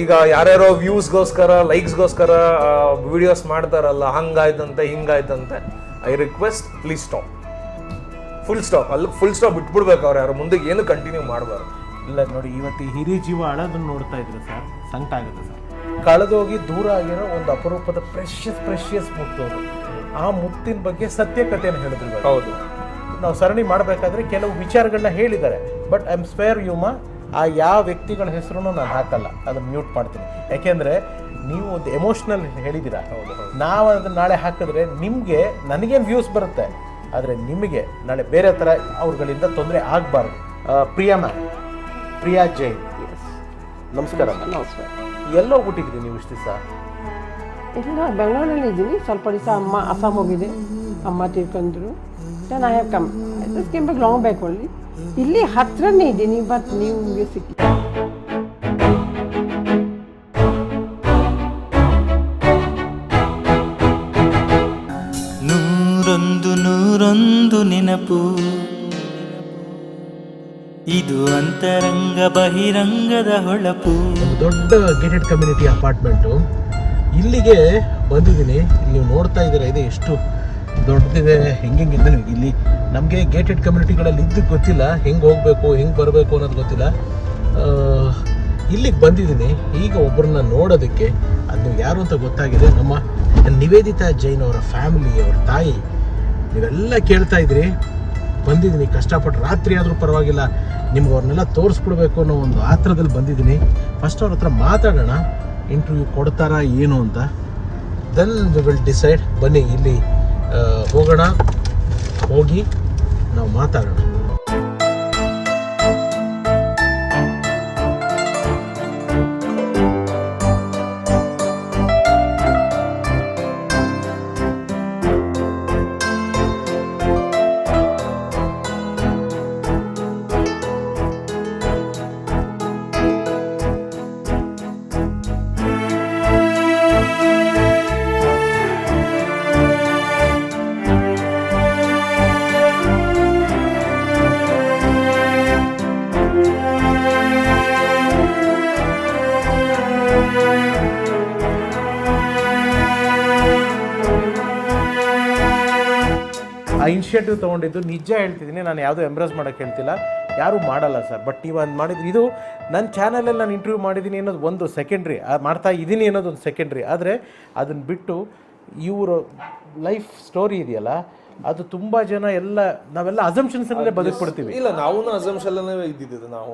ಈಗ ಯಾರ್ಯಾರೋ ವ್ಯೂಸ್ಗೋಸ್ಕರ ಲೈಕ್ಸ್ಗೋಸ್ಕರ ವಿಡಿಯೋಸ್ ಮಾಡ್ತಾರಲ್ಲ ಹಂಗಾಯ್ತಂತೆ ಹಿಂಗಾಯ್ತಂತೆ I request please stop full stop ಅಲ್ಲಿ ಫುಲ್ ಸ್ಟಾಪ್ ಬಿಟ್ಬಿಡ್ಬೇಕು ಅವ್ರು ಯಾರು. ಮುಂದೆ ಏನು ಕಂಟಿನ್ಯೂ ಮಾಡಬಾರ್ದು. ಇಲ್ಲ ನೋಡಿ ಇವತ್ತು ಹಿರಿ ಜೀವ ಅಳೋದನ್ನ ನೋಡ್ತಾ ಇದ್ರೆ ಸರ್. ಸಂಕಟ ಆಗುತ್ತೆ ಸರ್. ಕಳೆದೋಗಿ ದೂರ ಆಗಿರೋ ಒಂದು ಅಪರೂಪದ ಪ್ರೆಷಿಯಸ್ ಪ್ರೆಷಿಯಸ್ ಮುತ್ತು ಅದು. ಆ ಮುತ್ತಿನ ಬಗ್ಗೆ ಸತ್ಯಕತೆಯನ್ನು ಹೇಳಿದ್ರು ಇವಾಗ. ಹೌದು. ನಾವು ಸರಣಿ ಮಾಡಬೇಕಾದ್ರೆ ಕೆಲವು ವಿಚಾರಗಳನ್ನ ಹೇಳಿದ್ದಾರೆ. ಬಟ್ ಐ ಆಮ್ ಸ್ಪೇರ್ ಯುಮ ಆ ಯಾವ ವ್ಯಕ್ತಿಗಳ ಹೆಸರನ್ನು ನಾನು ಹಾಕಲ್ಲ ಅದನ್ನು ಮ್ಯೂಟ್ ಮಾಡ್ತೀನಿ. ಯಾಕೆಂದರೆ ನೀವು ಒಂದು ಎಮೋಷ್ನಲ್ ಹೇಳಿದ್ದೀರಾ? ನಾವು ಅದನ್ನು ನಾಳೆ ಹಾಕಿದ್ರೆ ನಿಮಗೆ ನನಗೇನು ವ್ಯೂಸ್ ಬರುತ್ತೆ? ಆದರೆ ನಿಮಗೆ ನಾಳೆ ಬೇರೆ ಥರ ಅವ್ರುಗಳಿಂದ ತೊಂದರೆ ಆಗಬಾರ್ದು. ಪ್ರಿಯಾ ಮ್ಯಾಮ್ ಪ್ರಿಯಾ ಜೈನ್ ನಮಸ್ಕಾರ. ನಮಸ್ಕಾರ. ಎಲ್ಲೋ ಹೋಗ್ಬಿಟ್ಟಿದ್ರಿ ನೀವು ಇಷ್ಟು ದಿವಸ? ಇಲ್ಲ ಬೆಂಗಳೂರಲ್ಲಿ ಇದ್ದೀನಿ ಸ್ವಲ್ಪ ದಿವಸ ಅಮ್ಮ ಅಸ್ಸಾಂ ಹೋಗಿದೆ ಅಮ್ಮ ತೀರ್ಕೊಂಡ್ರು then I have come just came back long back ಹೊಳ್ಳಿ ಇಲ್ಲಿ ಹತ್ರನೇ ಇದ್ದೀನಿ ಬಟ್ ನೀವು ನಿಮಗೆ ಸಿಕ್ಕಿ. ನೂರೊಂದು ನೂರೊಂದು ನೆನಪು. ಇದು ಅಂತರಂಗ ಬಹಿರಂಗದ ಹೊಳಪು. ದೊಡ್ಡ ಗೇಟೆಡ್ ಕಮ್ಯುನಿಟಿ ಅಪಾರ್ಟ್ಮೆಂಟು ಇಲ್ಲಿಗೆ ಬಂದಿದ್ದೀನಿ. ಇಲ್ಲಿ ನೀವು ನೋಡ್ತಾ ಇದ್ದೀರಾ ಇದೆ ಎಷ್ಟು ದೊಡ್ಡದಿದೆ ಹೆಂಗೆ ಇಲ್ಲಿ ನಮಗೆ ಗೇಟೆಡ್ ಕಮ್ಯುನಿಟಿಗಳಲ್ಲಿ ಇದ್ದಕ್ಕೆ ಗೊತ್ತಿಲ್ಲ, ಹೆಂಗೆ ಹೋಗಬೇಕು, ಹೆಂಗೆ ಬರಬೇಕು ಅನ್ನೋದು ಗೊತ್ತಿಲ್ಲ. ಇಲ್ಲಿಗೆ ಬಂದಿದ್ದೀನಿ, ಈಗ ಒಬ್ಬರನ್ನ ನೋಡೋದಕ್ಕೆ, ಅದು ಯಾರು ಅಂತ ಗೊತ್ತಾಗಿದೆ, ನಮ್ಮ ನಿವೇದಿತಾ ಜೈನ್ ಅವರ ಫ್ಯಾಮಿಲಿ ಅವರ ತಾಯಿ, ನೀವೆಲ್ಲ ಕೇಳ್ತಾ ಇದ್ರಿ. ಬಂದಿದ್ದೀನಿ, ಕಷ್ಟಪಟ್ಟು ರಾತ್ರಿ ಆದರೂ ಪರವಾಗಿಲ್ಲ, ನಿಮ್ಗೆ ಅವ್ರನ್ನೆಲ್ಲ ತೋರಿಸ್ಬಿಡ್ಬೇಕು ಅನ್ನೋ ಒಂದು ಆತ್ರದಲ್ಲಿ ಬಂದಿದ್ದೀನಿ. ಫಸ್ಟ್ ಅವ್ರ ಹತ್ರ ಮಾತಾಡೋಣ ಇಂಟರ್ವ್ಯೂ ಕೊಡ್ತಾರಾ, ಏನು ಅಂತ. ದೆನ್ ವಿ ವಿಲ್ ಡಿಸೈಡ್ ಬನ್ನಿ, ಇಲ್ಲಿ ಹೋಗೋಣ ಹೋಗಿ ನಾವು ಮಾತಾಡೋಣ. ಆ ಇನಿಷಿಯೇಟಿವ್ ತೊಗೊಂಡಿದ್ದು ನಿಜ ಹೇಳ್ತಿದ್ದೀನಿ ನಾನು ಯಾವುದೂ ಎಂಬ್ರೆಸ್ ಮಾಡೋಕ್ಕೆ ಹೇಳ್ತಿಲ್ಲ. ಯಾರೂ ಮಾಡಲ್ಲ ಸರ್ ಬಟ್ ನೀವು ಅದು ಮಾಡಿದ್ರು ಇದು ನನ್ನ ಚಾನಲಲ್ಲಿ ನಾನು ಇಂಟರ್ವ್ಯೂ ಮಾಡಿದ್ದೀನಿ ಅನ್ನೋದು ಒಂದು ಸೆಕೆಂಡ್ರಿ ಮಾಡ್ತಾ ಇದ್ದೀನಿ ಅನ್ನೋದು ಒಂದು ಸೆಕೆಂಡ್ರಿ ಆದರೆ ಅದನ್ನು ಬಿಟ್ಟು ಇವರು ಲೈಫ್ ಸ್ಟೋರಿ ಇದೆಯಲ್ಲ ಅದು ತುಂಬ ಜನ ಎಲ್ಲ ನಾವೆಲ್ಲ ಅಸಂಪ್ಷನ್ಸಲ್ಲೇ ಬದುಕ್ಬಿಡ್ತೀವಿ. ಇಲ್ಲ ನಾವು ಅಸಂಪ್ಷನ್ ಇದ್ದಿದ್ದು ನಾವು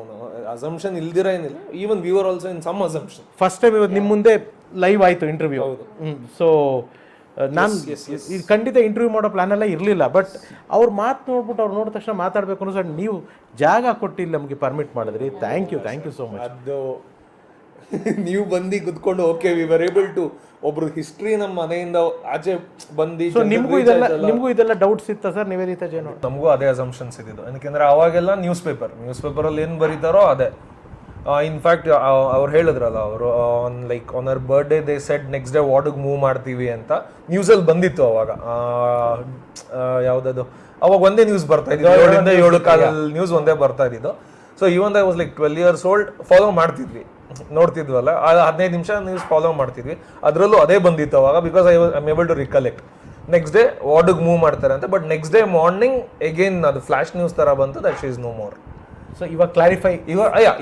ಅಸಂಪ್ಷನ್ ಇಲ್ದಿರ ಏನಿಲ್ಲ. Even we were also in some assumption first time ಇವತ್ತು ನಿಮ್ಮ ಮುಂದೆ ಲೈವ್ ಆಯಿತು ಇಂಟರ್ವ್ಯೂ ಸೊ ನಾನು ಇದು ಖಂಡಿತ ಇಂಟರ್ವ್ಯೂ ಮಾಡೋ ಪ್ಲಾನ್ ಎಲ್ಲ ಇರಲಿಲ್ಲ ಬಟ್ ಅವ್ರ ಮಾತು ನೋಡ್ಬಿಟ್ಟು ಅವ್ರು ನೋಡಿದ ತಕ್ಷಣ ಮಾತಾಡಬೇಕು ಅನ್ನೋ ಸರ್ ನೀವು ಜಾಗ ಕೊಟ್ಟಿಲ್ಲ ನಮಗೆ ಪರ್ಮಿಟ್ ಮಾಡಿದ್ರಿ. Thank you thank you so much ಅದು ನೀವು ಬಂದು ಕುತ್ಕೊಂಡು okay we were able to ಒಬ್ರು ಹಿಸ್ಟ್ರಿ ನಮ್ಮ ಮನೆಯಿಂದ ಆಚೆ ಬಂದು ಸೊ ನಿಮಗೂ ಇದೆಲ್ಲ ನಿಮಗೂ ಇದೆಲ್ಲ ಡೌಟ್ಸ್ ಇತ್ತ ಸರ್ ನಿವೇದಿತಾ ಜೇನು? ನಮಗೂ ಅದೇ ಅಸಂಪ್ಷನ್ಸ್ ಇದ್ದಿದ್ದು. ಯಾಕಂದ್ರೆ ಅವಾಗೆಲ್ಲ ನ್ಯೂಸ್ ಪೇಪರ್ ನ್ಯೂಸ್ ಪೇಪರಲ್ಲಿ ಏನು ಬರೀತಾರೋ ಅದೇ. ಇನ್ಫ್ಯಾಕ್ಟ್ ಅವ್ರು ಹೇಳಿದ್ರಲ್ಲ ಅವರು on like on hour birthday they said next day ವಾರ್ಡಿಗೆ move ಮಾಡ್ತೀವಿ ಅಂತ ನ್ಯೂಸಲ್ಲಿ ಬಂದಿತ್ತು ಅವಾಗ. ಯಾವುದದು? ಅವಾಗ ಒಂದೇ ನ್ಯೂಸ್ ಬರ್ತಾ ಇದ್ದು ಏಳರಿಂದ ಏಳು ಕಾಲಲ್ಲಿ ನ್ಯೂಸ್ ಒಂದೇ ಬರ್ತಾ ಇದ್ದಿದ್ದು. So even I was like twelve years old follow ಮಾಡ್ತಿದ್ವಿ. ನೋಡ್ತಿದ್ವಲ್ಲ ಆ ಹದಿನೈದು ನಿಮಿಷ ನ್ಯೂಸ್ ಫಾಲೋ ಮಾಡ್ತಿದ್ವಿ. ಅದರಲ್ಲೂ ಅದೇ ಬಂದಿತ್ತು ಅವಾಗ because I I able to recollect next day ವಾರ್ಡಿಗೆ move ಮಾಡ್ತಾರೆ ಅಂತ but next day morning again ಅದು ಫ್ಲಾಶ್ ನ್ಯೂಸ್ ಥರ ಬಂತು that she's no more so ಇವಾಗ ಕ್ಲಾರಿಫೈ ಇವ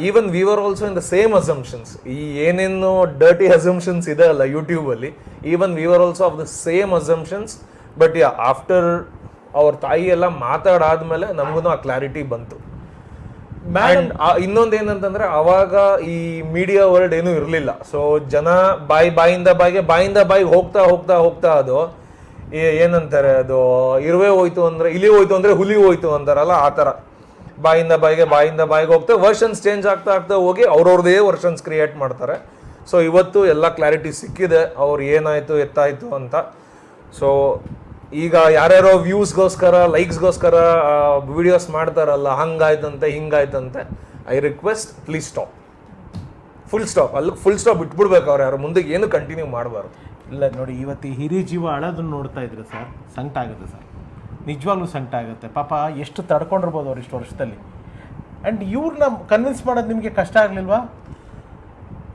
even we were also in the same assumptions ಈ ಏನೇನು ಡರ್ಟಿ ಅಸಂಪ್ಷನ್ಸ್ ಇದೆ ಅಲ್ಲ ಯೂಟ್ಯೂಬಲ್ಲಿ even we were also of the same assumptions but yeah after ಅವ್ರ ತಾಯಿ ಎಲ್ಲ ಮಾತಾಡಾದ್ಮೇಲೆ ನಮಗೂ ಆ ಕ್ಲಾರಿಟಿ ಬಂತು. ಅಂಡ್ ಇನ್ನೊಂದು ಏನಂತಂದ್ರೆ ಅವಾಗ ಈ ಮೀಡಿಯಾ ವರ್ಲ್ಡ್ ಏನೂ ಇರಲಿಲ್ಲ. ಸೊ ಜನ ಬಾಯಿ ಬಾಯಿಂದ ಬಾಯಿಗೆ ಬಾಯಿಂದ ಬಾಯಿಗೆ ಹೋಗ್ತಾ ಹೋಗ್ತಾ ಹೋಗ್ತಾ ಅದು ಏನಂತಾರೆ ಅದು ಇರುವೆ ಹೋಯ್ತು ಅಂದ್ರೆ ಇಲಿ ಹೋಯ್ತು ಅಂದ್ರೆ ಹುಲಿ ಹೋಯ್ತು ಅಂತಾರಲ್ಲ ಆ ತರ ಬಾಯಿಂದ ಬಾಯಿಗೆ ಬಾಯಿಂದ ಬಾಯಿಗೆ ಹೋಗ್ತವೆ ವರ್ಷನ್ಸ್ ಚೇಂಜ್ ಆಗ್ತಾ ಆಗ್ತಾ ಹೋಗಿ ಅವ್ರವ್ರದೇ ವರ್ಷನ್ಸ್ ಕ್ರಿಯೇಟ್ ಮಾಡ್ತಾರೆ. ಸೊ ಇವತ್ತು ಎಲ್ಲ ಕ್ಲಾರಿಟಿ ಸಿಕ್ಕಿದೆ. ಅವ್ರು ಏನಾಯಿತು, ಎತ್ತಾಯಿತು ಅಂತ. ಸೊ ಈಗ ಯಾರ್ಯಾರೋ ವ್ಯೂಸ್ಗೋಸ್ಕರ ಲೈಕ್ಸ್ಗೋಸ್ಕರ ವಿಡಿಯೋಸ್ ಮಾಡ್ತಾರಲ್ಲ, ಹಂಗಾಯ್ತಂತೆ, ಹಿಂಗಾಯ್ತಂತೆ I request please stop full stop ಅಲ್ಲಿ ಫುಲ್ ಸ್ಟಾಪ್ ಇಟ್ಬಿಡ್ಬೇಕು ಅವ್ರು. ಯಾರು ಮುಂದೆ ಏನು ಕಂಟಿನ್ಯೂ ಮಾಡಬಾರ್ದು. ಇಲ್ಲ, ನೋಡಿ, ಇವತ್ತು ಹಿರಿ ಜೀವ ಅಳೋದನ್ನ ನೋಡ್ತಾ ಇದ್ರೆ ಸರ್. ಸಂಕಟ ಆಗುತ್ತೆ ಸರ್. ನಿಜವಾಗ್ಲೂ ಸಂಕಟ ಆಗುತ್ತೆ. ಪಾಪ ಎಷ್ಟು ತಡ್ಕೊಂಡಿರ್ಬೋದು ಅವ್ರು ಇಷ್ಟು ವರ್ಷದಲ್ಲಿ. ಆ್ಯಂಡ್ ಇವ್ರನ್ನ ಕನ್ವಿನ್ಸ್ ಮಾಡೋದು ನಿಮಗೆ ಕಷ್ಟ ಆಗಲಿಲ್ವಾ?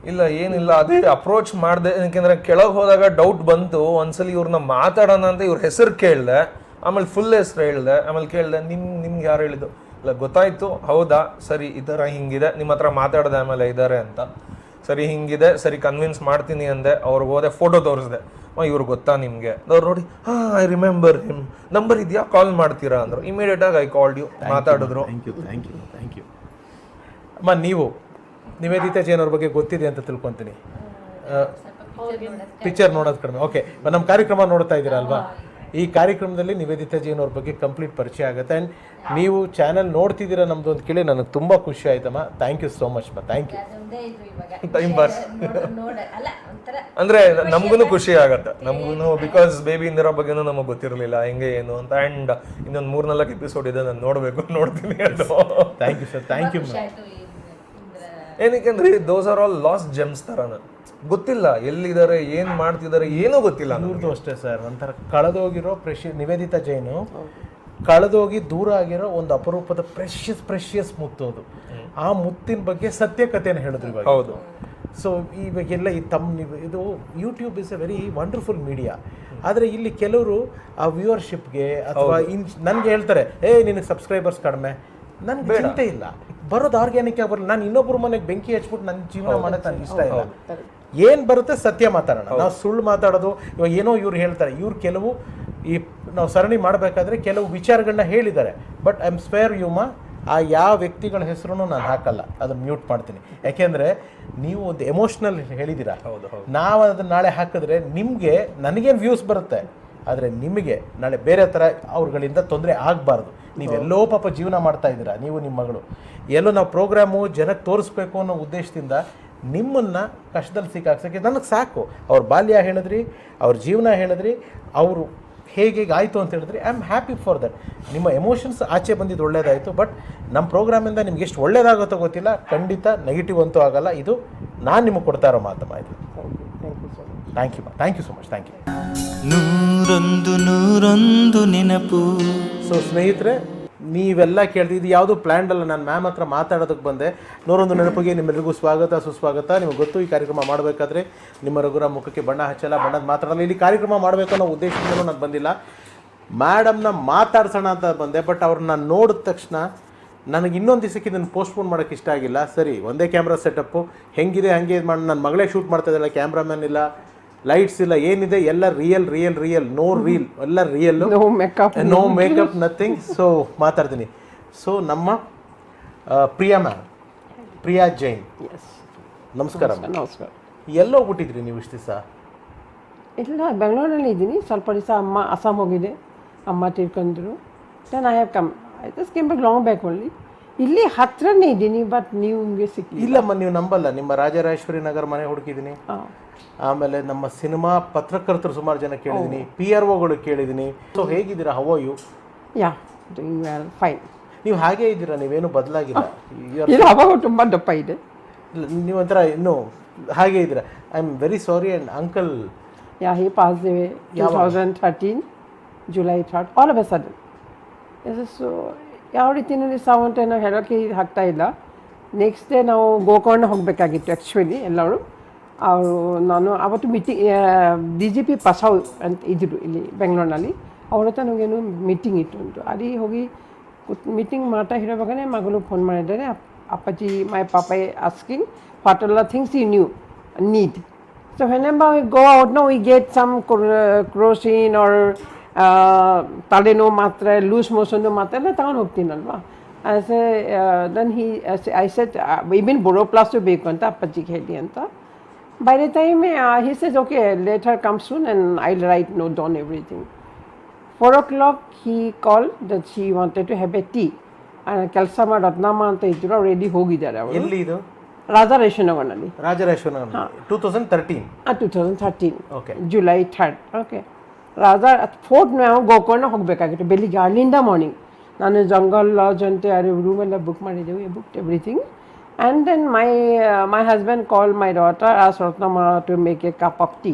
ಇಲ್ಲ, ಏನಿಲ್ಲ, ಅದೇ ಅಪ್ರೋಚ್ ಮಾಡಿದೆ. ಯಾಕೆಂದ್ರೆ ಕೆಳಗೆ ಹೋದಾಗ ಡೌಟ್ ಬಂತು. ಒಂದ್ಸಲಿ ಇವ್ರನ್ನ ಮಾತಾಡೋಣ ಅಂತ ಇವ್ರ ಹೆಸರು ಕೇಳಿದೆ. ಆಮೇಲೆ ಫುಲ್ ಹೆಸರು ಹೇಳಿದೆ. ಆಮೇಲೆ ಕೇಳಿದೆ, ನಿಮ್, ನಿಮ್ಗೆ ಯಾರು ಹೇಳಿದ್ದು? ಇಲ್ಲ, ಗೊತ್ತಾಯ್ತು. ಹೌದಾ? ಸರಿ, ಈ ಥರ ಹಿಂಗಿದೆ. ನಿಮ್ಮ ಹತ್ರ ಮಾತಾಡಿದೆ ಆಮೇಲೆ ಇದ್ದಾರೆ ಅಂತ. ಸರಿ ಹಿಂಗಿದೆ ಸರಿ ಕನ್ವಿನ್ಸ್ ಮಾಡ್ತೀನಿ ಅಂದೆ ಅವ್ರಿಗೆ ಹೋದೆ ಫೋಟೋ ತೋರಿಸ್ದೆ. ಇವ್ರು ಗೊತ್ತಾ ನಿಮಗೆ? ಅವ್ರು ನೋಡಿ ಹಾಂ ಐ ರಿಮೆಂಬರ್ ಹಿಮ್ ನಂಬರ್ ಇದೆಯಾ? ಕಾಲ್ ಮಾಡ್ತೀರಾ? ಅಂದರು. ಇಮಿಡಿಯೇಟ್ ಆಗಿ ಐ ಕಾಲ್ಡ್ ಯು ಮಾತಾಡಿದ್ರು. Thank you thank you thank you ಅಮ್ಮ ನೀವು ನಿವೇದಿತಾ ಜೈನ್ ಅವ್ರ ಬಗ್ಗೆ ಗೊತ್ತಿದೆ ಅಂತ ತಿಳ್ಕೊತೀನಿ. ಪಿಕ್ಚರ್ ನೋಡೋದು ಕಡಿಮೆ. ಓಕೆ ನಮ್ಮ ಕಾರ್ಯಕ್ರಮ ನೋಡ್ತಾ ಇದ್ದೀರಾ ಅಲ್ವಾ ಈ ಕಾರ್ಯಕ್ರಮದಲ್ಲಿ ನಿವೇದಿತಾ ಜೀವನ ಅವ್ರ ಬಗ್ಗೆ ಕಂಪ್ಲೀಟ್ ಪರಿಚಯ ಆಗುತ್ತೆ. ಆ್ಯಂಡ್ ನೀವು ಚಾನಲ್ ನೋಡ್ತಿದ್ದೀರಾ ನಮ್ಮದು ಅಂತ ಕೇಳಿ ನನಗೆ ತುಂಬ ಖುಷಿ ಆಯ್ತಮ್ಮ. ಥ್ಯಾಂಕ್ ಯು ಸೋ ಮಚ್ ಮಾ ಥ್ಯಾಂಕ್ ಯು ಟೈಮ್ ಪಾಸ್ ಅಂದರೆ ನಮಗೂ ಖುಷಿ ಆಗುತ್ತೆ. ನಮಗೂ ಬಿಕಾಸ್ ಬೇಬಿ ಇಂದಿರ ಬಗ್ಗೆನೂ ನಮಗೆ ಗೊತ್ತಿರಲಿಲ್ಲ ಹೆಂಗೆ ಏನು ಅಂತ. ಆ್ಯಂಡ್ ಇನ್ನೊಂದು ಮೂರ್ನಾಲ್ಕು ಎಪಿಸೋಡ್ ಇದೆ ನಾನು ನೋಡಬೇಕು ನೋಡ್ತೀನಿ ಅದು. Thank you sir thank you ಏನಕ್ಕೆ ಅಂದ್ರೆ those are all lost gems ತರನ. ಗೊತ್ತಿಲ್ಲ ಎಲ್ಲಿದ್ದಾರೆ ಏನ್ ಮಾಡ್ತಿದ್ದಾರೆ ಏನೂ ಗೊತ್ತಿಲ್ಲ. ಇವ್ರದ್ದು ಅಷ್ಟೇ ಸರ್ ಒಂಥರ ಕಳೆದೋಗಿರೋ ಪ್ರೆಶಿ ನಿವೇದಿತಾ ಜೈನು ಕಳೆದೋಗಿ ದೂರ ಆಗಿರೋ ಒಂದು ಅಪರೂಪದ ಪ್ರೆಷಿಯಸ್ ಪ್ರೆಷಿಯಸ್ ಮುತ್ತು ಅದು. ಆ ಮುತ್ತಿನ ಬಗ್ಗೆ ಸತ್ಯ ಕಥೆನ ಹೇಳಿದ್ರು ಇವಾಗ. ಹೌದು. ಸೊ ಇವಾಗೆಲ್ಲ ಈ ತಮ್ಮ ನೀವು ಇದು YouTube is a very wonderful media ಆದರೆ ಇಲ್ಲಿ ಕೆಲವರು ಆ ವ್ಯೂವರ್ಶಿಪ್ಗೆ ಅಥವಾ ಇನ್ ನನಗೆ ಹೇಳ್ತಾರೆ ಏ ನಿನಗೆ ಸಬ್ಸ್ಕ್ರೈಬರ್ಸ್ ಕಡಿಮೆ. ನನಗೆ ಚಿಂತೆ ಇಲ್ಲ. ಬರೋದು ಆರ್ಗ್ಯಾನಿಕ್ ಆಗಿ ಬರಲ್ಲ. ನಾನು ಇನ್ನೊಬ್ಬರು ಮನೆಗೆ ಬೆಂಕಿ ಹಚ್ಬಿಟ್ಟು ನನ್ನ ಜೀವನ ಮಾಡೋಕ್ಕೆ ನನಗೆ ಇಷ್ಟ ಇಲ್ಲ. ಏನು ಬರುತ್ತೆ ಸತ್ಯ ಮಾತಾಡೋಣ. ನಾವು ಸುಳ್ಳು ಮಾತಾಡೋದು ಇವಾಗ ಏನೋ ಇವ್ರು ಹೇಳ್ತಾರೆ ಇವ್ರು ಕೆಲವು ಈ ನಾವು ಸರಣಿ ಮಾಡಬೇಕಾದ್ರೆ ಕೆಲವು ವಿಚಾರಗಳನ್ನ ಹೇಳಿದ್ದಾರೆ. ಬಟ್ ಐ ಆಮ್ ಸ್ಪೇರ್ ಯುಮ ಆ ಯಾವ ವ್ಯಕ್ತಿಗಳ ಹೆಸರು ನಾನು ಹಾಕಲ್ಲ. ಅದನ್ನ ಮ್ಯೂಟ್ ಮಾಡ್ತೀನಿ. ಯಾಕೆಂದ್ರೆ ನೀವು ಒಂದು ಎಮೋಷ್ನಲ್ ಹೇಳಿದ್ದೀರಾ? ನಾವು ಅದನ್ನ ನಾಳೆ ಹಾಕಿದ್ರೆ ನಿಮಗೆ ನನಗೇನು ವ್ಯೂಸ್ ಬರುತ್ತೆ? ಆದರೆ ನಿಮಗೆ ನಾಳೆ ಬೇರೆ ಥರ ಅವ್ರುಗಳಿಂದ ತೊಂದರೆ ಆಗಬಾರ್ದು. ನೀವೆಲ್ಲೋ ಪಾಪ ಜೀವನ ಮಾಡ್ತಾ ಇದ್ದೀರಾ ನೀವು ನಿಮ್ಮ ಮಗಳು. ಎಲ್ಲೋ ನಾವು ಪ್ರೋಗ್ರಾಮು ಜನಕ್ಕೆ ತೋರಿಸ್ಬೇಕು ಅನ್ನೋ ಉದ್ದೇಶದಿಂದ ನಿಮ್ಮನ್ನು ಕಷ್ಟದಲ್ಲಿ ಸಿಕ್ಕಾಕ್ಸೋಕ್ಕೆ ನನಗೆ ಸಾಕು. ಅವ್ರ ಬಾಲ್ಯ ಹೇಳಿದ್ರಿ ಅವ್ರ ಜೀವನ ಹೇಳಿದ್ರಿ ಅವರು ಹೇಗೆ ಆಯಿತು ಅಂತ ಹೇಳಿದ್ರಿ I am happy for that ನಿಮ್ಮ ಎಮೋಷನ್ಸ್ ಆಚೆ ಬಂದಿದ್ದು ಒಳ್ಳೇದಾಯಿತು ಬಟ್ ನಮ್ಮ ಪ್ರೋಗ್ರಾಮಿಂದ ನಿಮ್ಗೆ ಎಷ್ಟು ಒಳ್ಳೇದಾಗುತ್ತೋ ಗೊತ್ತಿಲ್ಲ. ಖಂಡಿತ ನೆಗೆಟಿವ್ ಅಂತೂ ಆಗಲ್ಲ. ಇದು ನಾನು ನಿಮಗೆ ಕೊಡ್ತಾ ಇರೋ ಮಾತು ಮಾಹಿತಿ thank you thank you so much thank you ನೂರೊಂದು ನೂರೊಂದು ನೆನಪು. ಸೊ ಸ್ನೇಹಿತರೆ ನೀವೆಲ್ಲ ಇದು ಯಾವುದು ಪ್ಲ್ಯಾಂಡ್ ಅಲ್ಲ. ನಾನು ಮ್ಯಾಮ್ ಹತ್ರ ಮಾತಾಡೋದಕ್ಕೆ ಬಂದೆ. ನೂರೊಂದು ನೆನಪಿಗೆ ನಿಮ್ಮೆಲ್ಲರಿಗೂ ಸ್ವಾಗತ, ಸುಸ್ವಾಗತ. ನಿಮಗೆ ಗೊತ್ತು, ಈ ಕಾರ್ಯಕ್ರಮ ಮಾಡಬೇಕಾದ್ರೆ ನಿಮ್ಮ ರಘುರ ಮುಖಕ್ಕೆ ಬಣ್ಣ ಹಚ್ಚಲ್ಲ, ಬಣ್ಣದ ಮಾತಾಡಲ್ಲ. ಇಲ್ಲಿ ಕಾರ್ಯಕ್ರಮ ಮಾಡಬೇಕು ಅನ್ನೋ ಉದ್ದೇಶದಿಂದ ನಾನು ಬಂದಿಲ್ಲ. ಮ್ಯಾಡಮ್ನ ಮಾತಾಡ್ಸೋಣ ಅಂತ ಬಂದೆ ಬಟ್ ಅವ್ರನ್ನ ನೋಡಿದ ತಕ್ಷಣ ನನಗೆ ಇನ್ನೊಂದು ದಿವಸಕ್ಕೆ ಇದನ್ನು ಪೋಸ್ಟ್ಪೋನ್ ಮಾಡೋಕ್ಕೆ ಇಷ್ಟ ಆಗಿಲ್ಲ. ಸರಿ, ಒಂದೇ ಕ್ಯಾಮ್ರಾ ಸೆಟಪ್ಪು ಹೆಂಗಿದೆ, ಹಾಗೆ ಇದು ಮಾಡಿ ನನ್ನ ಮಗಳೇ ಶೂಟ್ ಮಾಡ್ತಾ ಇದ್ದಾಳೆ ಕ್ಯಾಮ್ರಾಮ್ಯಾನ್ ಇಲ್ಲ. ಲೈಟ್ಸ್ ಇಲ್ಲ ಏನಿದೆ ಎಲ್ಲ real real real no reel ಎಲ್ಲ real no makeup nothing so ಮಾತಾಡ್ತೀನಿ. ಸೊ ನಮ್ಮ ಪ್ರಿಯಾ ಮ್ಯಾಮ್ ಪ್ರಿಯಾ ಜೈನ್. ಎಸ್ ನಮಸ್ಕಾರ. ನಮಸ್ಕಾರ ಎಲ್ಲೋ ಹೋಗ್ಬಿಟ್ಟಿದ್ರಿ ನೀವು ಇಷ್ಟು ದಿವಸ? ಇಲ್ಲ ಬೆಂಗಳೂರಲ್ಲಿ ಇದ್ದೀನಿ. ಸ್ವಲ್ಪ ದಿವಸ ಅಮ್ಮ ಅಸ್ಸಾಂ ಹೋಗಿದೆ. ಅಮ್ಮ ತೀರ್ಕೊಂಡ್ರು. Then I have come I just bag back long back only ಇಲ್ಲಿ ಹತ್ರನೇ ಇದ್ದೀನಿ ಬಟ್ ನೀವು ನಿಮಗೆ ಸಿಕ್ಕಿ ಇಲ್ಲಮ್ಮ ನೀವು ನಂಬಲ್ಲ. ನಿಮ್ಮ ರಾಜರಾಜೇಶ್ವರಿ ನಗರ ಮನೆ ಹುಡುಕಿದ್ದೀನಿ ಆಮೇಲೆ ನಮ್ಮ ಸಿನಿಮಾ ಪತ್ರಕರ್ತರು ಸುಮಾರು ಜನ ಕೇಳಿದ್ದೀನಿ ಪಿ ಆರ್ ಒಗಳು ಕೇಳಿದ್ದೀನಿ ಸೊ ಹೇಗಿದ್ದೀರಾ? How you yeah doing well fine ನೀವು ಹಾಗೇ ಇದ್ದೀರಾ? ನೀವೇನು ಬದಲಾಗಿಲ್ಲ? ಇಲ್ಲ ಅವಾಗ ತುಂಬ ದಪ್ಪ ಇದೆ. ನೀವು ಒಂಥರ ಇನ್ನೂ ಹಾಗೆ ಇದ್ದೀರಾ? I am very sorry and uncle yeah he pass day two thousand thirteen July third all of a sudden so ಯಾವ ರೀತಿಯಲ್ಲಿ ಸಾವಂತ ನಾವು ಹೇಳೋಕ್ಕೆ ಇದು ಆಗ್ತಾ ಇಲ್ಲ. ನೆಕ್ಸ್ಟ್ ಡೇ ನಾವು ಗೋಕರ್ಣ ಹೋಗಬೇಕಾಗಿತ್ತು ಆ್ಯಕ್ಚುಲಿ ಎಲ್ಲರೂ. ಅವರು ನಾನು ಅವತ್ತು ಮೀಟಿಂಗ್ ಡಿ ಜಿ ಪಿ ಪಸಾವ್ ಅಂತ ಇದ್ದರು ಇಲ್ಲಿ ಬೆಂಗಳೂರಿನಲ್ಲಿ. ಅವ್ರ ಹತ್ರ ನಮಗೇನು ಮೀಟಿಂಗ್ ಇತ್ತು ಉಂಟು ಅಲ್ಲಿ ಹೋಗಿ ಮೀಟಿಂಗ್ ಮಾಡ್ತಾ ಇರೋವಾಗನೇ ಮಗಳು ಫೋನ್ ಮಾಡಿದ್ದಾರೆ. ಅಪ್- ಅಪ್ಪಾಜಿ ಮೈ ಪಾಪ ಆಸ್ಕಿಂಗ್ ವಾಟ್ ಎಲ್ಲ things you new need So whenever we go out, no, we get some cro- crocin or ತಲೆನೋವು ಮಾತ್ರ ಲೂಸ್ ಮೋಷನ್ ಮಾತ್ರ ಎಲ್ಲ ತಗೊಂಡು ಹೋಗ್ತೀನಲ್ವಾ? As a then he I set ಇಬಿನ್ ಬೊರೋಪ್ಲಾಸ್ಟು ಬೇಕು ಅಂತ ಅಪ್ಪಾಜಿಗೆ ಹೇಳಿ ಅಂತ. By the time he says okay later come soon and I write note down everything four o'clock he call that she wanted to have a tea ಕೆಲಸ ಮಾಡಿ ರತ್ನಮ್ಮ ಅಂತ ಇದ್ರು ಅವ್ರು ರೆಡಿ ಹೋಗಿದ್ದಾರೆ ಅವರು. ಎಲ್ಲಿ ಇದು? Radha ರೇಷನಗರ್ನಲ್ಲಿ Rajarajeshwari Nagar two thousand thirteen two thousand thirteen Okay. July third okay Radha fort ನಾವು ಗೋಕರ್ಣ ಹೋಗಬೇಕಾಗಿತ್ತು ಬೆಳಿಗ್ಗೆ ಅಲ್ಲಿಂದ ಮಾರ್ನಿಂಗ್ ನಾನು ಜಂಗಲ್ ಲಾಡ್ಜ್ ಅಂತ ಯಾರು ರೂಮೆಲ್ಲ ಬುಕ್ ಮಾಡಿದ್ದೆವು book everything and then my my husband call my daughter as Rathnamma to make a cup of tea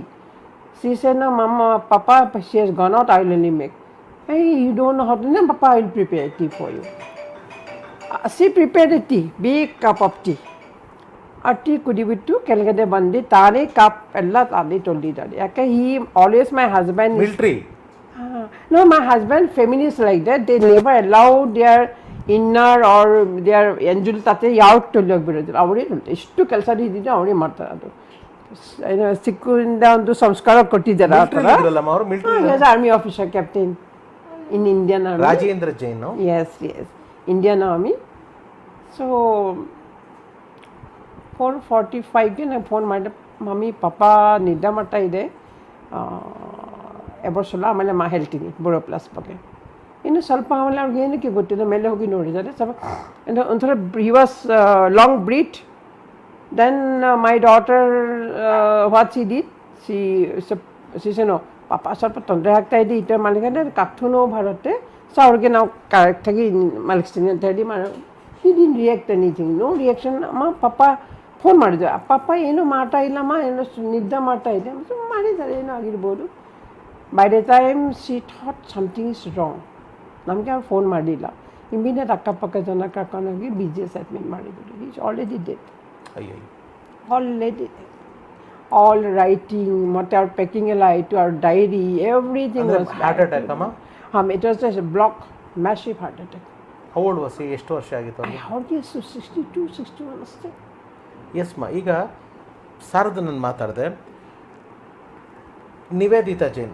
She said, no, Mama, Papa, she has gone out, I will only make. Hey, you don't know how to, no, Papa, I will prepare tea for you. Uh, she prepared a tea, big cup of tea. ಆ tea ಕುಡಿಬಿಟ್ಟು ಕೆಳಗಡೆ ಬಂದು ತಾನೇ cup ಎಲ್ಲ ತಾನೇ ತೊಳೆದಿದ್ದಾಳೆ ಯಾಕೆ ಈ always my husband military no my husband feminist like that they never allow their inner are their ಎಂಜುಲ್ ತಾತೆ ಯಾವ ತೊಳೆಯೋಗಿ ಬಿಡೋದಿಲ್ಲ ಅವಳೇ ತೊಳಿತಾರೆ ಎಷ್ಟು ಕೆಲಸ ಇದ್ದಿದ್ದು ಅವಳೇ ಮಾಡ್ತಾರೆ ಅದು ಸ್- ಏನು ಸಿಕ್ಕಿಂದ ಒಂದು ಸಂಸ್ಕಾರ ಕೊಟ್ಟಿದ್ದಾರೆ ಆ ಥರ ಇದ್ರಲ್ಲಮ್ಮ ಅವರು military army officer captain in Indian army Rajendra Jain yes yes Indian army so four forty ಫೈವ್ಗೆ ನಾನು ಫೋನ್ ಮಾಡಿದೆ, ಮಮ್ಮಿ ಪಾಪ ನಿದ್ದೆ ಮಾಡ್ತಾ ಇದೆ. ಎಬರ್ಸಲ್ಲ ಆಮೇಲೆ ಮಾ ಹೇಳ್ತೀನಿ, ಬುಡೋ ಪ್ಲಸ್ ಬಗ್ಗೆ. ಇನ್ನು ಸ್ವಲ್ಪ ಆಮೇಲೆ ಅವ್ರಿಗೆ ಏನಕ್ಕೆ ಗೊತ್ತಿಲ್ಲ, ಮೇಲೆ ಹೋಗಿ ನೋಡಿದ್ದಾರೆ ಸ್ವಲ್ಪ ಅಂದ್ರೆ ಒಂಥರ he was long breath then my daughter what C ಡಿ ಸಿ ಸಿಸೇನೋ ಪಾಪ ಸ್ವಲ್ಪ ತೊಂದರೆ ಆಗ್ತಾ ಇದೆ, ಈ ಥರ ಮಲಗಿದ್ರೆ ಕತ್ತು ನೋವು ಬರುತ್ತೆ. ಸೊ ಅವ್ರಿಗೆ ನಾವು ಕರೆಕ್ಟಾಗಿ ಮಲಗಿಸ್ತೀನಿ ಅಂತ ಹೇಳಿ ಈ ದಿನ್ ರಿಯಾಕ್ಟ್ ಎನಿಥಿಂಗ್ ನೋ ರಿಯಾಕ್ಷನ್ ಅಮ್ಮ, ಪಪ್ಪ ಫೋನ್ ಮಾಡಿದ್ವಿ ಅಪ್ಪ ಏನು ಮಾಡ್ತಾ ಇಲ್ಲಮ್ಮ? ಏನೋ ನಿದ್ದೆ ಮಾಡ್ತಾ ಇದೆ? ಸುಮ್ಮನೆ ಮಾಡಿದ್ದಾರೆ ಏನೋ ಆಗಿರ್ಬೋದು. By the time she thought something is wrong ನಮಗೆ ಅವ್ರು ಫೋನ್ ಮಾಡಿಲ್ಲ. ಇಮ್ಮಿಡಿಯೇಟ್ ಅಕ್ಕಪಕ್ಕ ಜನ ಕರ್ಕೊಂಡೋಗಿ ಬಿ ಜಿ ಎಸ್ ಅಡ್ಮಿಟ್ ಮಾಡಿದ್ರು ಈಸ್ ಆಲ್ರೆಡಿ ಡೆತ್ ಅಯ್ಯೋ ಆಲ್ all writing ಅವ್ರ packing ಎಲ್ಲ ಆಯಿತು ಅವ್ರ ಡೈರಿ ಎವ್ರಿಥಿಂಗ್ ಹಾರ್ಟ್ ಅಟ್ಯಾಕ್ ಅಮ್ಮ? Was just a block massive heart attack. ಹೌಡ್ ವಸಿ ಎಷ್ಟು ವರ್ಷ ಆಗಿತ್ತು ಅವ್ರಿಗೆ? ಸಿಕ್ಸ್ಟಿ ಟು ಸಿಕ್ಸ್ಟಿ ಒನ್ ಅಷ್ಟೇ. ಎಸ್ ಮಾ ಈಗ ಸಾರದ ನಾನು ಮಾತಾಡಿದೆ. ನಿವೇದಿತಾ ಜೈನ್.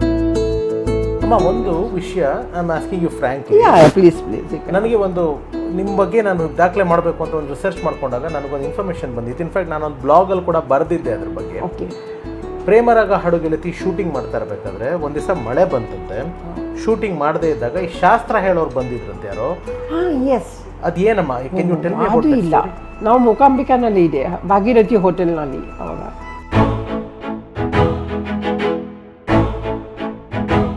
ಅಮ್ಮ ಒಂದು ವಿಷಯ ನಾನು asking you frank please please ನನಗೆ ಒಂದು ನಿಮ್ಮ ಬಗ್ಗೆ ನಾನು ದಾಖಲೆ ಮಾಡಬೇಕು ಅಂತ ಒಂದು ರಿಸರ್ಚ್ ಮಾಡ್ಕೊಂಡಾಗ ನನಗೊಂದು ಇನ್ಫಾರ್ಮೇಷನ್ ಬಂದಿತ್ತು. ಇನ್ಫ್ಯಾಕ್ಟ್ ನಾನು ಒಂದು ಬ್ಲಾಗಲ್ಲಿ ಕೂಡ ಬರೆದಿದ್ದೆ ಅದ್ರ ಬಗ್ಗೆ. ಓಕೆ ಪ್ರೇಮರಾಗ ಹಾಡುಗೆಳತಿ ಶೂಟಿಂಗ್ ಮಾಡ್ತಾ ಇರಬೇಕಾದ್ರೆ ಒಂದು ದಿವಸ ಮಳೆ ಬಂತಂತೆ. ಶೂಟಿಂಗ್ ಮಾಡದೇ ಇದ್ದಾಗ ಈ ಶಾಸ್ತ್ರ ಹೇಳೋರು ಬಂದಿದ್ರಂತೆ ಯಾರೋ? ಎಸ್ ಅದೇನಮ್ಮ? ಕೆನ್ ಯು ಟೆಲ್ ಮಿ ಇಲ್ಲ. ನಾವು ಮೂಕಾಂಬಿಕಾನಲ್ಲಿ ಇದೆ ಭಾಗೀರಥಿ ಹೋಟೆಲ್ನಲ್ಲಿ ಅವಾಗ.